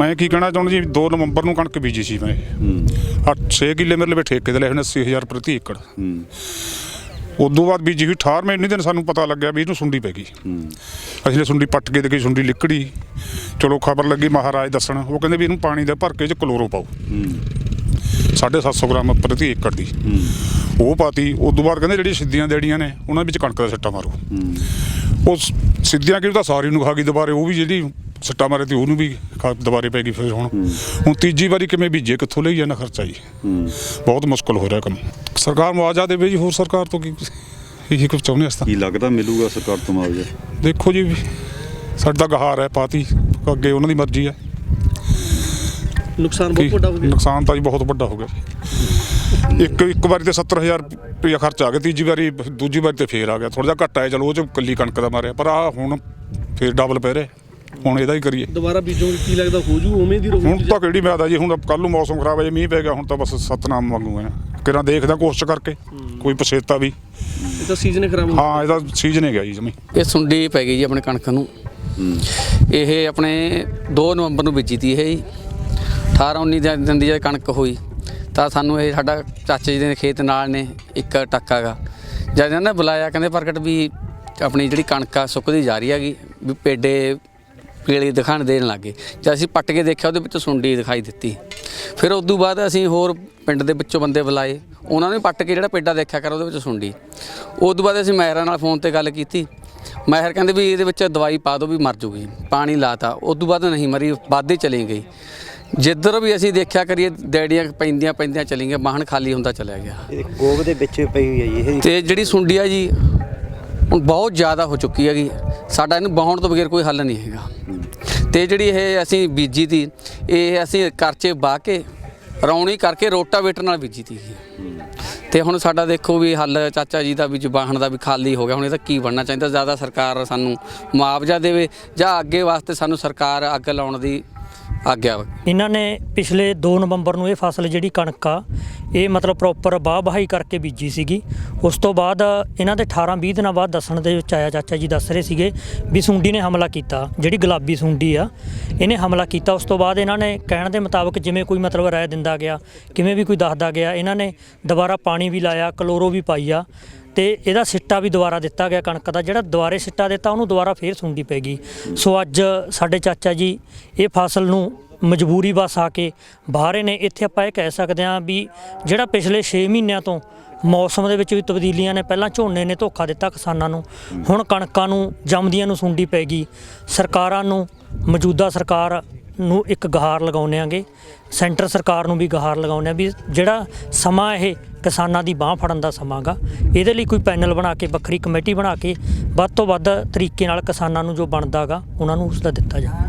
ਮੈਂ ਕੀ ਕਹਿਣਾ ਚਾਹੁੰਦਾ ਜੀ 2 ਨਵੰਬਰ ਨੂੰ ਕਣਕ ਬੀਜੀ ਸੀ ਮੈਂ। ਹੂੰ। 8 6 ਕਿੱਲੇ ਮੇਰੇ ਲਈ ਠੇਕੇ ਤੇ ਲਏ ਹੋਣੇ 80000 ਪ੍ਰਤੀ ਏਕੜ। ਹੂੰ। ਉਦੋਂ ਬਾਅਦ ਬੀਜੀ ਹੋਈ 18 ਮਹੀਨੇ ਦਿਨ ਸਾਨੂੰ ਪਤਾ ਲੱਗਿਆ ਵੀ ਇਹਨੂੰ ਸੁੰਡੀ ਪੈ ਗਈ। ਹੂੰ। ਅਸੀਂ ਨੇ ਸੁੰਡੀ ਪੱਟ ਕੇ ਦੇਖੀ ਸੁੰਡੀ ਲਿਕੜੀ। ਚਲੋ ਖਬਰ ਲੱਗੀ ਮਹਾਰਾਜ ਦੱਸਣ। ਉਹ ਕਹਿੰਦੇ ਵੀ ਇਹਨੂੰ ਪਾਣੀ ਦਾ ਭਰ ਕੇ ਚ ਕਲੋਰੋ ਪਾਓ। ਹੂੰ। 750 ਗ੍ਰਾਮ ਪ੍ਰਤੀ ਏਕੜ ਦੀ। ਹੂੰ। ਉਹ ਪਾਤੀ ਉਦੋਂ ਬਾਅਦ ਕਹਿੰਦੇ ਜਿਹੜੀ ਸਿੱਧੀਆਂ ਦੇੜੀਆਂ ਨੇ ਉਹਨਾਂ ਵਿੱਚ ਕਣਕ ਦਾ ਸੱਟਾ ਮਾਰੋ। ਹੂੰ। ਉਹ ਸਿੱਧੀਆਂ ਕਿਉਂ ਤਾਂ ਸਾਰੀ ਨੂੰ ਖਾ ਗਈ ਦੁਬਾਰੇ ਉਹ ਵੀ ਜਿਹੜੀ ਸੱਟਾ ਮਾਰੇ ਤੇ ਉਹਨੂੰ ਵੀ ਖਾ- ਦੁਬਾਰੇ ਪੈ ਗਈ ਫਿਰ ਹੁਣ। ਹੁਣ ਤੀਜੀ ਵਾਰੀ ਕਿਵੇਂ ਬੀਜੇ ਕਿੱਥੋਂ ਲਈ ਜਾਣਾ ਖਰਚਾ ਜੀ? ਹੂੰ। ਬਹੁਤ ਮੁਸ਼ਕਲ ਹੋ ਰਿਹਾ ਕੰਮ। ਸਰਕਾਰ ਮੁਆਵਜ਼ਾ ਦੇਵੇ ਜੀ ਹੋਰ ਸਰਕਾਰ ਤੋਂ ਕੀ ਇਹੀ ਕੁਝ ਚਾਹੁੰਦੇ ਅਸਾਂ ਕੀ ਲੱਗਦਾ ਮਿਲੂਗਾ ਸਰਕਾਰ ਤੋਂ ਮੁਆਵਜ਼ਾ? ਦੇਖੋ ਜੀ ਸਾਡਾ ਗਹਾਰ ਹੈ ਪਾਤੀ ਅੱਗੇ ਉਹਨਾਂ ਦੀ ਮਰਜ਼ੀ ਹੈ। ਨੁਕਸਾਨ ਬਹੁਤ ਵੱਡਾ ਹੋ ਗਿਆ। ਨੁਕਸਾਨ ਤਾਂ ਜੀ ਬਹੁਤ ਵੱਡਾ ਹੋ ਗਿਆ। ਜੀ। ਇੱਕ ਇੱਕ ਵਾਰੀ ਤੇ 70000 ਰੁਪਇਆ ਖਰਚ ਆ ਗਿਆ ਤੀਜੀ ਵਾਰੀ ਦੂਜੀ ਵਾਰੀ ਤੇ ਫੇਰ ਆ ਗਿਆ। ਥੋੜਾ ਜਿਹਾ ਘੱਟ ਆਇਆ ਚਲੋ ਉਹ ਚ ਕੱਲੀ ਕਣਕ ਦਾ ਮਾਰਿਆ ਪਰ ਆ ਹੁਣ ਫੇਰ ਡਬਲ ਪੈ ਰਿਹਾ। ਹੁਣ ਇਹਦਾ ਹੀ ਕਰੀਏ। ਦੁਬਾਰਾ ਬੀਜੋਗੇ ਕੀ ਲੱਗਦਾ ਹੋ ਜੂ ਉਵੇਂ ਦੀ ਹੁਣ ਰਹੂਗੀ ਤਾਂ ਕਿਹੜੀ ਮਿਆਦਾ ਜੀ ਹੁਣ ਕੱਲ ਨੂੰ ਮੌਸਮ ਖਰਾਬ ਹੈ ਜੀ ਮੀਂਹ ਪੈ ਗਿਆ ਹੁਣ ਤਾਂ ਬਸ ਸਤਨਾਮ ਵਾਂਗੂ ਹੈ। ਕਿਰਾਂ ਦੇਖਦਾ ਕੋਸ਼ਿਸ਼ ਕਰਕੇ ਕੋਈ ਪਛੇਤਾ ਵੀ। ਇਹ ਤਾਂ ਸੀਜ਼ਨ ਖਰਾਬ ਹੋ ਹਾਂ ਇਹਦਾ ਸੀਜ਼ਨ ਹੈ ਗਿਆ ਜੀ ਜਮੀ। ਇਹ ਸੁੰਡੀ ਪੈ ਗਈ ਜੀ ਆਪਣੇ ਕਣਕ ਨੂੰ। ਇਹ ਆਪਣੇ 2 ਨਵੰਬਰ ਨੂੰ ਬੀਜੀ ਤੀ ਇਹ ਜੀ। 18 19 ਦਿਨ ਦੀ ਜਦ ਕਣਕ ਹੋਈ ਤਾਂ ਸਾਨੂੰ ਇਹ ਸਾਡਾ ਚਾਚੇ ਜੀ ਦੇ ਖੇਤ ਨਾਲ ਨੇ ਇੱਕ ਟੱਕਾ ਗਾ। ਜਦ ਇਹਨਾਂ ਨੇ ਬੁਲਾਇਆ ਕਹਿੰਦੇ ਪ੍ਰਗਟ ਵੀ ਆਪਣੀ ਜਿਹੜੀ ਕਣਕ ਆ ਸੁੱਕਦੀ ਜਾ ਰਹੀ ਹੈਗੀ ਵੀ ਪੇਡੇ ਪੀਲੀ ਦਿਖਾਣ ਦੇਣ ਲੱਗੇ ਜਦ ਅਸੀਂ ਪੱਟ ਕੇ ਦੇਖਿਆ ਉਹਦੇ ਵਿੱਚ ਸੁੰਡੀ ਦਿਖਾਈ ਦਿੱਤੀ। ਫਿਰ ਉਸ ਤੋਂ ਬਾਅਦ ਅਸੀਂ ਹੋਰ ਪਿੰਡ ਦੇ ਵਿੱਚੋਂ ਬੰਦੇ ਬੁਲਾਏ। ਉਹਨਾਂ ਨੇ ਪੱਟ ਕੇ ਜਿਹੜਾ ਪੇਡਾ ਦੇਖਿਆ ਕਰ ਉਹਦੇ ਵਿੱਚ ਸੁੰਡੀ। ਉਸ ਤੋਂ ਬਾਅਦ ਅਸੀਂ ਮਾਹਿਰਾਂ ਨਾਲ ਫੋਨ ਤੇ ਗੱਲ ਕੀਤੀ। ਮਾਹਿਰ ਕਹਿੰਦੇ ਵੀ ਇਹਦੇ ਵਿੱਚ ਦਵਾਈ ਪਾ ਦਿਓ ਵੀ ਮਰ ਜੂਗੀ ਪਾਣੀ ਲਾਤਾ। ਉਸ ਤੋਂ ਬਾਅਦ ਨਹੀਂ ਮਰੀ ਵੱਧਦੇ ਚਲੀ ਗਈ। ਜਿੱਧਰ ਵੀ ਅਸੀਂ ਦੇਖਿਆ ਕਰੀਏ ਡੈਡੀਆਂ ਪੈਂਦੀਆਂ ਪੈਂਦੀਆਂ ਚਲੀ ਗਈਆਂ ਬਾਹਣ ਖਾਲੀ ਹੁੰਦਾ ਚਲਿਆ ਗਿਆ। ਇਹ ਗੋਬ ਦੇ ਵਿੱਚ ਪਈ ਹੋਈ ਹੈ ਜੀ ਇਹ। ਤੇ ਜਿਹੜੀ ਸੁੰਡੀ ਆ ਜੀ ਹੁਣ ਬਹੁਤ ਜ਼ਿਆਦਾ ਹੋ ਚੁੱਕੀ ਹੈਗੀ। ਸਾਡਾ ਇਹਨੂੰ ਬਹਾਉਣ ਤੋਂ ਬਗੈਰ ਕੋਈ ਹੱਲ ਨਹੀਂ ਹੈਗਾ। ਤੇ ਜਿਹੜੀ ਇਹ ਅਸੀਂ ਬੀਜੀ ਤੀ, ਇਹ ਅਸੀਂ ਕਰਚੇ ਬਾਹ ਕੇ, ਰੌਣੀ ਕਰਕੇ ਰੋਟਾਵੇਟਰ ਨਾਲ ਬੀਜੀ ਤੀ ਤੇ ਹੁਣ ਸਾਡਾ ਦੇਖੋ ਵੀ ਹੱਲ, ਚਾਚਾ ਜੀ ਦਾ ਵੀ ਜ਼ਬਾਨ ਦਾ ਵੀ ਖਾਲੀ ਹੋ ਗਿਆ। ਹੁਣ ਇਹਦਾ ਕੀ ਬਣਨਾ ਚਾਹੀਦਾ? ਜ਼ਿਆਦਾ ਸਰਕਾਰ ਸਾਨੂੰ ਮੁਆਵਜ਼ਾ ਦੇਵੇ ਜਾਂ ਅੱਗੇ ਵਾਸਤੇ ਸਾਨੂੰ ਸਰਕਾਰ ਅੱਗ ਲਾਉਣ ਦੀ ਆਗਿਆ ਵਾ ਇਹਨਾਂ ਨੇ ਪਿਛਲੇ 2 ਨਵੰਬਰ ਨੂੰ ਇਹ ਫਸਲ ਜਿਹੜੀ ਕਣਕ ਆ, ਇਹ ਮਤਲਬ ਪ੍ਰੋਪਰ ਬਾਹ ਬਹਾਈ ਕਰਕੇ ਬੀਜੀ ਸੀਗੀ। ਉਸ ਤੋਂ ਬਾਅਦ ਇਹਨਾਂ ਦੇ 18 20 ਦਿਨਾਂ ਬਾਅਦ ਦੱਸਣ ਦੇ ਵਿੱਚ ਆਇਆ, ਚਾਚਾ ਜੀ ਦੱਸ ਰਹੇ ਸੀਗੇ ਵੀ ਸੁੰਡੀ ਨੇ ਹਮਲਾ ਕੀਤਾ, ਜਿਹੜੀ ਗੁਲਾਬੀ ਸੁੰਡੀ ਆ, ਇਹਨੇ ਹਮਲਾ ਕੀਤਾ। ਉਸ ਤੋਂ ਬਾਅਦ ਇਹਨਾਂ ਨੇ ਕਹਿਣ ਦੇ ਮੁਤਾਬਕ ਜਿਵੇਂ ਕੋਈ ਮਤਲਬ ਰਾਏ ਦਿੰਦਾ ਗਿਆ, ਕਿਵੇਂ ਵੀ ਕੋਈ ਦੱਸਦਾ ਗਿਆ, ਇਹਨਾਂ ਨੇ ਦੁਬਾਰਾ ਪਾਣੀ ਵੀ ਲਾਇਆ, ਕਲੋਰੋ ਵੀ ਪਾਈ ਆ। ਤੇ ਇਹਦਾ ਸਿੱਟਾ ਵੀ ਦੁਬਾਰਾ ਦਿੱਤਾ ਗਿਆ ਕਣਕ ਦਾ। ਜਿਹੜਾ ਦੁਬਾਰੇ ਸਿੱਟਾ ਦਿੱਤਾ, ਉਹਨੂੰ ਦੁਬਾਰਾ ਫੇਰ ਸੁੰਡੀ ਪੈ ਗਈ। ਸੋ ਅੱਜ ਸਾਡੇ ਚਾਚਾ ਜੀ ਇਹ ਫਸਲ ਨੂੰ ਮਜਬੂਰੀ ਬਸ ਆ ਕੇ ਬਾਹਰੇ ਨੇ। ਇੱਥੇ ਆਪਾਂ ਇਹ ਕਹਿ ਸਕਦੇ ਹਾਂ ਵੀ ਜਿਹੜਾ ਪਿਛਲੇ 6 ਮਹੀਨਿਆਂ ਤੋਂ ਮੌਸਮ ਦੇ ਵਿੱਚ ਵੀ ਤਬਦੀਲੀਆਂ ਨੇ, ਪਹਿਲਾਂ ਝੋਨੇ ਨੇ ਧੋਖਾ ਦਿੱਤਾ ਕਿਸਾਨਾਂ ਨੂੰ। ਹੁਣ ਕਣਕਾਂ ਨੂੰ, ਜੰਮਦੀਆਂ ਨੂੰ ਸੁੰਡੀ ਪੈ ਗਈ। ਸਰਕਾਰਾਂ ਨੂੰ, ਮੌਜੂਦਾ ਸਰਕਾਰ ਨੂੰ ਇੱਕ ਗਹਾਰ ਲਗਾਉਂਦੇ ਆਂਗੇ। ਸੈਂਟਰ ਸਰਕਾਰ ਨੂੰ ਵੀ ਗਹਾਰ ਲਗਾਉਂਦੇ ਆ ਵੀ ਜਿਹੜਾ ਸਮਾਂ ਇਹ ਕਿਸਾਨਾਂ ਦੀ ਬਾਹ ਫੜਨ ਦਾ ਸਮਾਂ ਗਾ, ਇਹਦੇ ਲਈ ਕੋਈ ਪੈਨਲ ਬਣਾ ਕੇ, ਵੱਖਰੀ ਕਮੇਟੀ ਬਣਾ ਕੇ, ਵੱਧ ਤੋਂ ਵੱਧ ਤਰੀਕੇ ਨਾਲ ਕਿਸਾਨਾਂ ਨੂੰ ਜੋ ਬਣਦਾਗਾ ਉਹਨਾਂ ਨੂੰ ਉਸ ਦਾ ਦਿੱਤਾ ਜਾਵੇ।